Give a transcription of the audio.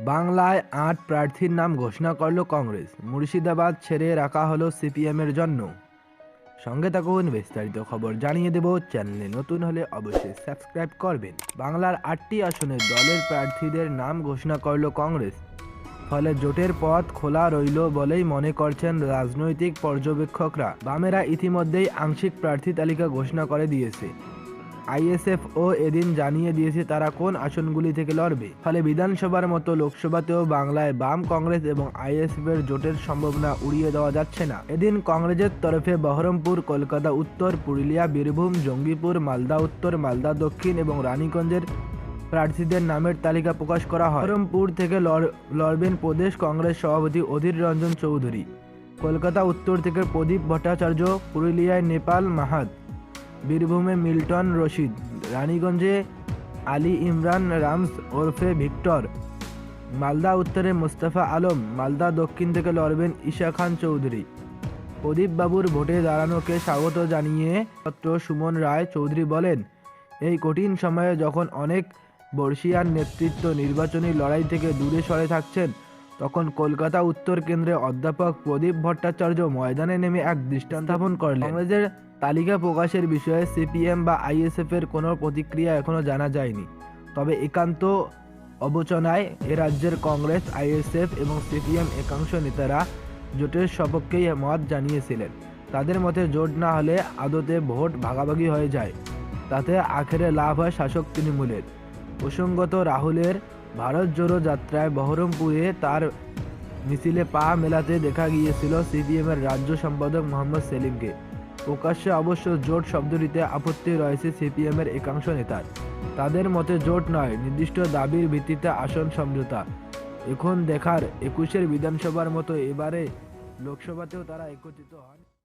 বাংলায় আট প্রার্থীর নাম ঘোষণা করল কংগ্রেস। মুর্শিদাবাদ ছেড়ে রাখা হলো সিপিএমের জন্য। সঙ্গে থাকুন, বিস্তারিত খবর জানিয়ে দেব। চ্যানেলে নতুন হলে অবশ্যই সাবস্ক্রাইব করবেন। বাংলার আটটি আসনে দলের প্রার্থীদের নাম ঘোষণা করল কংগ্রেস। ফলে জোটের পথ খোলা রইল বলেই মনে করছেন রাজনৈতিক পর্যবেক্ষকরা। বামেরা ইতিমধ্যেই আংশিক প্রার্থী তালিকা ঘোষণা করে দিয়েছে। আইএসএফ ও এদিন জানিয়ে দিয়েছে তারা কোন আসনগুলি থেকে লড়বে। ফলে বিধানসভার মতো লোকসভাতেও বাংলায় বাম কংগ্রেস এবং আইএসএফ এর জোটের সম্ভাবনা উড়িয়ে দেওয়া যাচ্ছে না। এদিন কংগ্রেসের তরফে বহরমপুর, কলকাতা উত্তর, পুরুলিয়া, বীরভূম, জঙ্গিপুর, মালদা উত্তর, মালদা দক্ষিণ এবং রানীগঞ্জের প্রার্থীদের নামের তালিকা প্রকাশ করা হয়। বহরমপুর থেকে লড়- লড়বেন প্রদেশ কংগ্রেস সভাপতি অধীর রঞ্জন চৌধুরী। কলকাতা উত্তর থেকে প্রদীপ ভট্টাচার্য, পুরুলিয়ায় নেপাল মাহাত। বীরভূমে মিল্টন রশিদ, রানীগঞ্জে আলী ইমরান রামস ওরফে ভিক্টর, মালদা উত্তরে মুস্তাফা আলম, মালদা দক্ষিণ থেকে লড়বেন ঈশা খান চৌধুরী। প্রদীপ বাবুর ভোটে দাঁড়ানোকে স্বাগত জানিয়ে ছাত্র সুমন রায় চৌধুরী বলেন, এই কঠিন সময়ে যখন অনেক বর্ষিয়ান নেতৃত্ব নির্বাচনী লড়াই থেকে দূরে সরে থাকছেন তখন কলকাতা উত্তর কেন্দ্রে অধ্যাপক প্রদীপ ভট্টাচার্য ময়দানে নেমে এক দৃষ্টান্ত স্থাপন করলেন। কংগ্রেসের তালিকা প্রকাশের বিষয়ে সিপিএম বা আইএসএফ এর কোনো প্রতিক্রিয়া এখনও জানা যায়নি। তবে একান্ত অবচনায় এ রাজ্যের কংগ্রেস, আইএসএফ এবং সিপিএম একাংশ নেতারা জোটের সপক্ষেই মত জানিয়েছিলেন। তাদের মতে জোট না হলে আদতে ভোট ভাগাভাগি হয়ে যায়। তাতে আখেরে লাভ হয় শাসক তৃণমূলের। প্রসঙ্গত রাহুলের ভারত জোড়ো যাত্রায় বহরমপুরে তার মিছিলে পা মেলাতে দেখা গিয়েছিল সিপিএমের রাজ্য সম্পাদক মোহাম্মদ সেলিমকে। প্রকাশ্যে অবশ্য জোট শব্দটিতে আপত্তি রয়েছে সিপিএমের একাংশ নেতার। তাদের মতে জোট নয়, নির্দিষ্ট দাবির ভিত্তিতে আসন সমঝোতা। এখন দেখার একুশের বিধানসভার মতো এবারে লোকসভাতেও তারা একত্রিত হন।